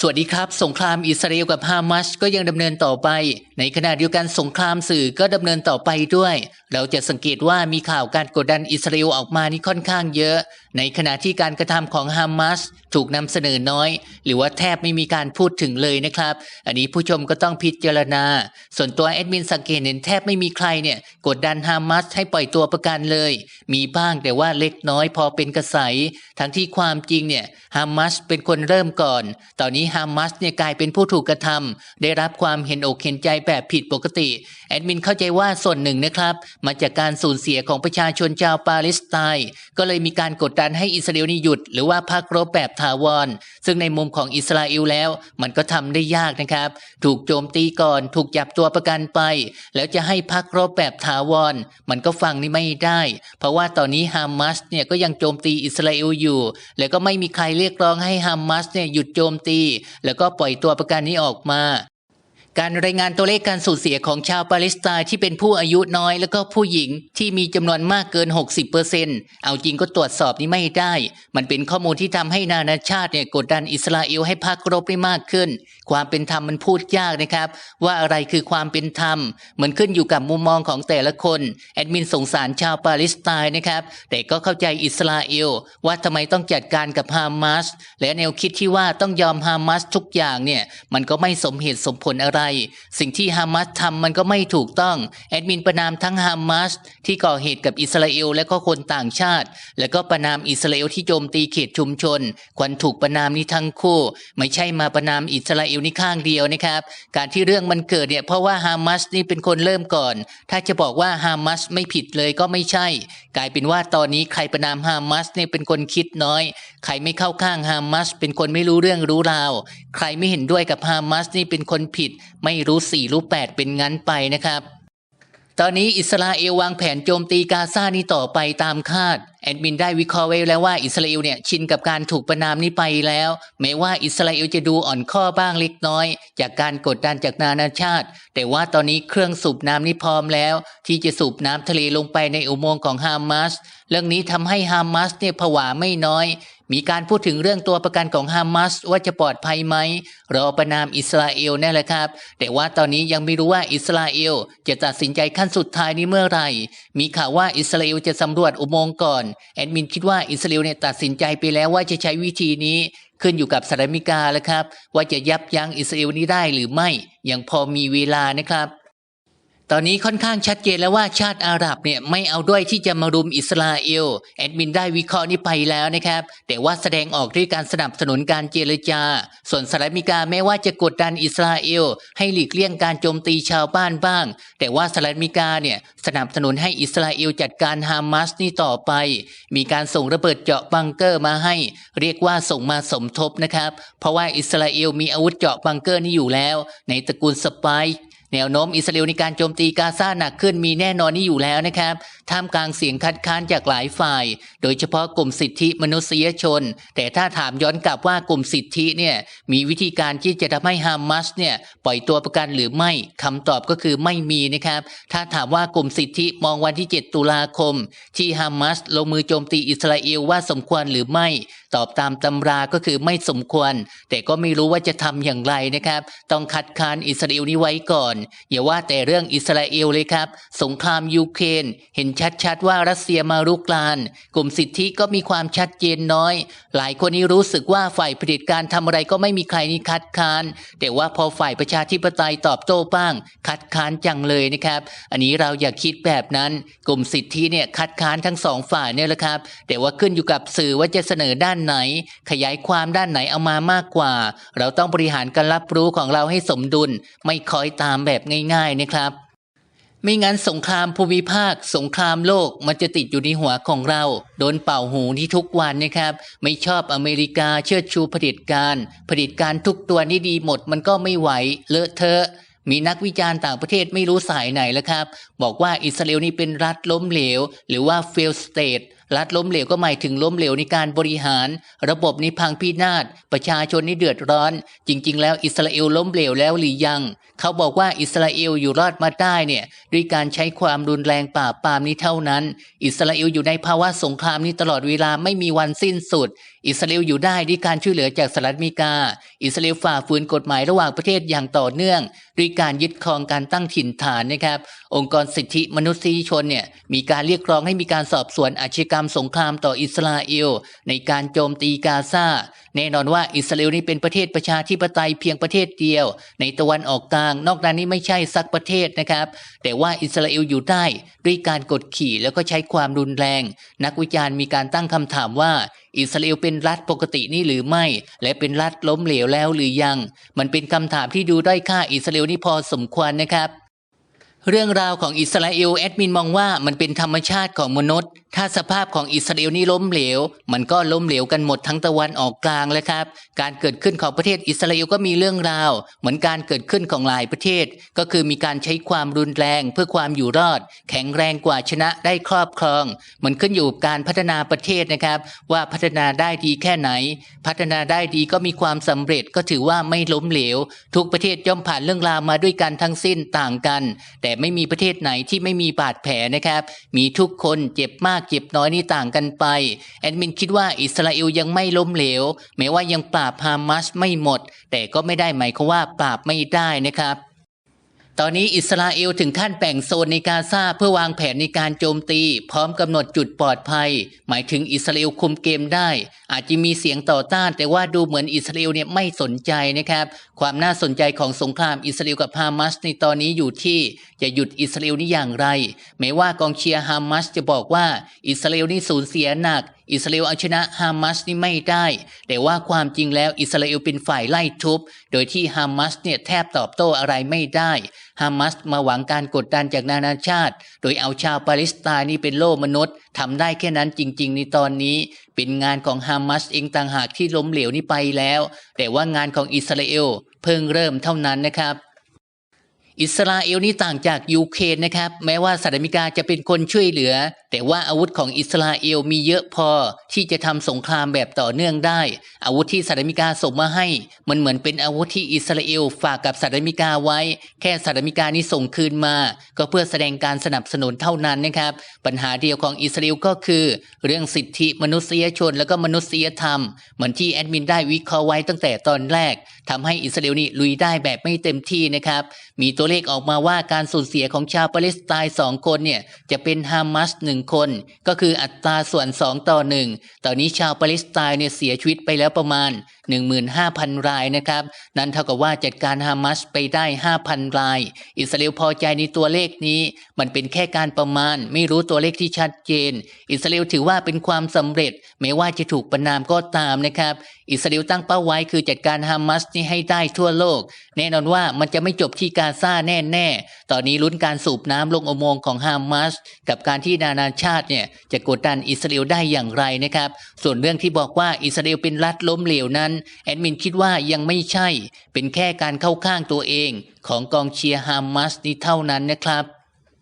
สวัสดีครับ สงครามอิสราเอลกับฮามาสก็ยังดำเนินต่อไป ในขณะเดียวกันสงครามสื่อก็ดำเนินต่อไปด้วย เราจะสังเกตว่ามีข่าวการกดดันอิสราเอลออกมานี่ค่อนข้างเยอะ ในขณะที่การกระทำของฮามาสถูกนำเสนอน้อย หรือว่าแทบไม่มีการพูดถึงเลยนะครับ อันนี้ผู้ชมก็ต้องพิจารณา ส่วนตัวแอดมินสังเกตเห็นแทบไม่มีใครเนี่ยกดดันฮามาสให้ปล่อยตัวประกันเลย มีบ้างแต่ว่าเล็กน้อยพอเป็นกระใสทั้งที่ความจริงเนี่ยฮามาสเป็นคนเริ่มก่อน ตอนนี้ฮามาสเนี่ยกลายเป็นผู้ถูกกระทำได้รับความเห็นอกเห็นใจแบบผิดปกติแอดมินเข้าใจว่าส่วนหนึ่งนะครับ มาจากการสูญเสียของประชาชนชาวปาเลสไตน์ก็เลยมีการกดดันให้อิสราเอลนี่หยุด หรือว่าพักรบแบบถาวร ซึ่งในมุมของอิสราเอลแล้ว มันก็ทำได้ยากนะครับ ถูกโจมตีก่อนถูกจับตัวประกันไป แล้วจะให้พักรบแบบถาวร มันก็ฟังนี่ไม่ได้ เพราะว่าตอนนี้ฮามาสเนี่ยก็ยังโจมตีอิสราเอลอยู่ แล้วก็ไม่มีใครเรียกร้องให้ฮามาสเนี่ยหยุดโจมตี แล้วก็ปล่อยตัวประกันนี้ออกมา การรายงานตัวเลขการสูญเสียของชาวปาเลสไตน์ที่เป็นผู้อายุน้อย แล้วก็ผู้หญิงที่มีจำนวนมากเกิน 60%เอเอาจริงก็ตรวจสอบนี้ไม่ได้ มันเป็นข้อมูลที่ทำให้นานาชาติเนี่ยกดดันอิสราเอลให้พักรบได้มากขึ้น ความเป็นธรรมมันพูดยากนะครับ ว่าอะไรคือความเป็นธรรมเหมือนขึ้นอยู่กับมุมมองของแต่ละคนแอดมินสงสารชาวปาเลสไตน์นะครับ แต่ก็เข้าใจอิสราเอลว่าทำไมต้องจัดการกับฮามาสและแนวคิดที่ว่าต้องยอมฮามาสทุกอย่างเนี่ยมันก็ไม่สมเหตุสมผลอะไรสิ่งที่ฮามาสทำมันก็ไม่ถูกต้องแอดมินประนามทั้งฮามาสที่ก่อเหตุกับอิสราเอลและก็คนต่างชาติ และก็ประนามอิสราเอลที่โจมตีเขตชุมชน ควรถูกประนามนี้ทั้งคู่ ไม่ใช่มาประนามอิสราเอลนี่ข้างเดียวนะครับ การที่เรื่องมันเกิดเนี่ยเพราะว่าฮามาสนี่เป็นคนเริ่มก่อน ถ้าจะบอกว่าฮามาสไม่ผิดเลยก็ไม่ใช่ กลายเป็นว่าตอนนี้ใครประนามฮามาสเนี่ยเป็นคนคิดน้อย ใครไม่เข้าข้างฮามาสเป็นคนไม่รู้เรื่องรู้ราว ใครไม่เห็นด้วยกับฮามาสนี่เป็นคนผิดไม่รู้สี่รู้แปดเป็นงั้นไปนะครับ ตอนนี้อิสราเอลวางแผนโจมตีกาซานี้ต่อไปตามคาด แอดมินได้วิเคราะห์ไว้แล้วว่าอิสราเอลเนี่ยชินกับการถูกประนามนี้ไปแล้ว แม้ว่าอิสราเอลจะดูอ่อนข้อบ้างเล็กน้อย จากการกดดันจากนานาชาติ แต่ว่าตอนนี้เครื่องสูบน้ำนี้พร้อมแล้ว ที่จะสูบน้ำทะเลลงไปในอุโมงค์ของฮามาสเรื่องนี้ทำให้ฮามาสเนี่ยผวาไม่น้อย มีการพูดถึงเรื่องตัวประกันของฮามาสว่าจะปลอดภัยไหมรอประนามอิสราเอลนั่นแหละครับ แต่ว่าตอนนี้ยังไม่รู้ว่าอิสราเอลจะตัดสินใจขั้นสุดท้ายนี้เมื่อไหร่ มีข่าวว่าอิสราเอลจะสำรวจอุโมงค์ก่อนแอดมินคิดว่าอิสราเอลเนี่ยตัดสินใจไปแล้วว่าจะใช้วิธีนี้ขึ้นอยู่กับสหรัฐอเมริกาแล้วครับ ว่าจะยับยั้งอิสราเอลนี้ได้หรือไม่ยังพอมีเวลานะครับ ตอนนี้ค่อนข้างชัดเจนแล้วว่าชาติอาหรับเนี่ยไม่เอาด้วยที่จะมารุมอิสราเอลแอดมินได้วิเคราะห์นี้ไปแล้วนะครับ แต่ว่าแสดงออกด้วยการสนับสนุนการเจรจา ส่วนสหรัฐอเมริกาแม้ว่าจะกดดันอิสราเอลให้หลีกเลี่ยงการโจมตีชาวบ้านบ้าง แต่ว่าสหรัฐอเมริกาเนี่ยสนับสนุนให้อิสราเอลจัดการฮามาสนี่ต่อไป มีการส่งระเบิดเจาะบังเกอร์มาให้ เรียกว่าส่งมาสมทบนะครับ เพราะว่าอิสราเอลมีอาวุธเจาะบังเกอร์นี่อยู่แล้ว ในตระกูลสไปร์ แนวโน้มอิสราเอลในการโจมตีกาซาหนักขึ้นมีแน่นอนนี่อยู่แล้วนะครับ ท่ามกลางเสียงคัดค้านจากหลายฝ่าย โดยเฉพาะกลุ่มสิทธิมนุษยชน แต่ถ้าถามย้อนกลับว่ากลุ่มสิทธิเนี่ยมีวิธีการที่จะทำให้ฮามาสเนี่ยปล่อยตัวประกันหรือไม่คำตอบก็คือไม่มีนะครับ ถ้าถามว่ากลุ่มสิทธิมองวันที่ 7 ตุลาคม ที่ฮามาสลงมือโจมตีอิสราเอลว่าสมควรหรือไม่ ตอบตามตำราก็คือไม่สมควร แต่ก็ไม่รู้ว่าจะทำอย่างไรนะครับ ต้องคัดค้านอิสราเอลนี้ไว้ก่อนอย่าว่าแต่เรื่องอิสราเอลเลยครับ สงครามยูเครนเห็นชัดๆว่ารัสเซียมารุกราน กลุ่มสิทธิก็มีความชัดเจนน้อย หลายคนนี้รู้สึกว่าฝ่ายเผด็จการทำอะไรก็ไม่มีใครนี่คัดค้าน แต่ว่าพอฝ่ายประชาธิปไตยตอบโต้บ้าง คัดค้านจังเลยนะครับ อันนี้เราอย่าคิดแบบนั้น กลุ่มสิทธิเนี่ยคัดค้านทั้งสองฝ่ายเนี่ยแหละครับ แต่ว่าขึ้นอยู่กับสื่อว่าจะเสนอด้านไหน ขยายความด้านไหนเอามามากกว่า เราต้องบริหารการรับรู้ของเราให้สมดุล ไม่คอยตามแบบง่ายๆนะครับ ไม่งั้นสงครามภูมิภาค สงครามโลกมันจะติดอยู่ในหัวของเรา โดนเป่าหูที่ทุกวันนะครับ ไม่ชอบอเมริกาเชิดชูเผด็จการเผด็จการทุกตัวนี่ดีหมดมันก็ไม่ไหวเลอะเทอะมีนักวิจารณ์ต่างประเทศไม่รู้สายไหนแล้วครับ บอกว่าอิสราเอลนี่เป็นรัฐล้มเหลว หรือว่า fail state รัฐล้มเหลวก็หมายถึงล้มเหลวในการบริหาร ระบบนิพังพินาศประชาชนนี่เดือดร้อน จริง ๆ แล้วอิสราเอลล้มเหลวแล้วหรือยัง เขาบอกว่าอิสราเอลอยู่รอดมาได้เนี่ยด้วยการใช้ความรุนแรงปราบปรามนี้เท่านั้น อิสราเอลอยู่ในภาวะสงครามนี้ตลอดเวลาไม่มีวันสิ้นสุด อิสราเอลอยู่ได้ด้วยการช่วยเหลือจากสหรัฐอเมริกา อิสราเอลฝ่าฝืนกฎหมายระหว่างประเทศอย่างต่อเนื่องด้วยการยึดครองการตั้งถิ่นฐานนะครับ องค์กรสิทธิมนุษยชนเนี่ยมีการเรียกร้องให้มีการสอบสวนอาชญากรรมสงครามต่ออิสราเอล ในการโจมตีกาซาแน่นอนว่าอิสราเอลนี่เป็นประเทศประชาธิปไตยเพียงประเทศเดียว ในตะวันออกกลาง นอกนั้นนี่ไม่ใช่สักประเทศนะครับ แต่ว่าอิสราเอลอยู่ได้ด้วยการกดขี่แล้วก็ใช้ความรุนแรง นักวิจารณ์มีการตั้งคำถามว่าอิสราเอลเป็นรัฐปกตินี่หรือไม่ และเป็นรัฐล้มเหลวแล้วหรือยัง มันเป็นคำถามที่ดูด้อยค่าอิสราเอลนี่พอสมควรนะครับ เรื่องราวของอิสราเอลแอดมินมองว่ามันเป็นธรรมชาติของมนุษย์ ถ้าสภาพของอิสราเอลนี่ล้มเหลว มันก็ล้มเหลวกันหมดทั้งตะวันออกกลางแล้วครับ การเกิดขึ้นของประเทศอิสราเอลก็มีเรื่องราว เหมือนการเกิดขึ้นของหลายประเทศ ก็คือมีการใช้ความรุนแรงเพื่อความอยู่รอด แข็งแรงกว่าชนะได้ครอบครอง มันขึ้นอยู่กับการพัฒนาประเทศนะครับ ว่าพัฒนาได้ดีแค่ไหน พัฒนาได้ดีก็มีความสำเร็จก็ถือว่าไม่ล้มเหลว ทุกประเทศย่อมผ่านเรื่องราวมาด้วยกันทั้งสิ้นต่างกันแต่ไม่มีประเทศไหนที่ไม่มีบาดแผลนะครับ มีทุกคนเจ็บมากเจ็บน้อยนี่ต่างกันไป แอดมินคิดว่าอิสราเอลยังไม่ล้มเหลวแม้ว่ายังปราบฮามาสไม่หมด แต่ก็ไม่ได้หมายความว่าปราบไม่ได้นะครับ ตอนนี้อิสราเอลถึงขั้นแบ่งโซนในกาซาเพื่อวางแผนในการโจมตี พร้อมกำหนดจุดปลอดภัย หมายถึงอิสราเอลคุมเกมได้ อาจจะมีเสียงต่อต้าน แต่ว่าดูเหมือนอิสราเอลเนี่ยไม่สนใจนะครับ ความน่าสนใจของสงครามอิสราเอลกับฮามาสในตอนนี้อยู่ที่จะหยุดอิสราเอลนี่อย่างไรแม้ว่ากองเชียร์ฮามาสจะบอกว่าอิสราเอลนี่สูญเสียหนัก อิสราเอลเอาชนะฮามาสนี่ไม่ได้ แต่ว่าความจริงแล้วอิสราเอลเป็นฝ่ายไล่ทุบ โดยที่ฮามาสเนี่ยแทบตอบโต้อะไรไม่ได้ฮามาสมาหวังการกดดันจากนานาชาติ โดยเอาชาวปาเลสไตน์นี่เป็นโล่มนุษย์ทำได้แค่นั้นจริง ๆ ในตอนนี้ เป็นงานของฮามาสเองต่างหากที่ล้มเหลวนี่ไปแล้ว แต่ว่างานของอิสราเอลเพิ่งเริ่มเท่านั้นนะครับอิสราเอลนี่ต่างจากยูเครนนะครับ แม้ว่าสหรัฐอเมริกาจะเป็นคนช่วยเหลือแต่ว่าอาวุธของอิสราเอลมีเยอะพอที่จะทำสงครามแบบต่อเนื่องได้ อาวุธที่สหรัฐอเมริกาส่งมาให้ มันเหมือนเป็นอาวุธที่อิสราเอลฝากกับสหรัฐอเมริกาไว้ แค่สหรัฐอเมริกานี่ส่งคืนมา ก็เพื่อแสดงการสนับสนุนเท่านั้นนะครับ ปัญหาเดียวของอิสราเอลก็คือ เรื่องสิทธิมนุษยชนและก็มนุษยธรรม เหมือนที่แอดมินได้วิเคราะห์ไว้ตั้งแต่ตอนแรกทำให้อิสราเอลนี่ลุยได้แบบไม่เต็มที่นะครับ มีตัวเลขออกมาว่าการสูญเสียของชาวปาเลสไตน์สองคนเนี่ยจะเป็นฮามาสหนึ่งคน ก็คืออัตราส่วน 2 ต่อ 1 ตอนนี้ชาวปาเลสไตน์เนี่ยเสียชีวิตไปแล้วประมาณ 15,000 รายนะครับ นั่นเท่ากับว่าจัดการฮามาสไปได้ 5,000 ราย อิสราเอลพอใจในตัวเลขนี้ มันเป็นแค่การประมาณ ไม่รู้ตัวเลขที่ชัดเจน อิสราเอลถือว่าเป็นความสำเร็จแม้ว่าจะถูกประนามก็ตามนะครับ อิสราเอลตั้งเป้าไว้คือจัดการฮามาสนี่ให้ได้ทั่วโลก แน่นอนว่ามันจะไม่จบที่กาซาแน่ๆ ตอนนี้ลุ้นการสูบน้ำลงอุโมงค์ของฮามาสกับการที่นานาชาติเนี่ยจะกดดันอิสราเอลได้อย่างไรนะครับ ส่วนเรื่องที่บอกว่าอิสราเอลเป็นรัฐล้มเหลวนั้นแอดมินคิดว่ายังไม่ใช่ เป็นแค่การเข้าข้างตัวเองของกองเชียร์ฮามาสนี่เท่านั้นนะครับ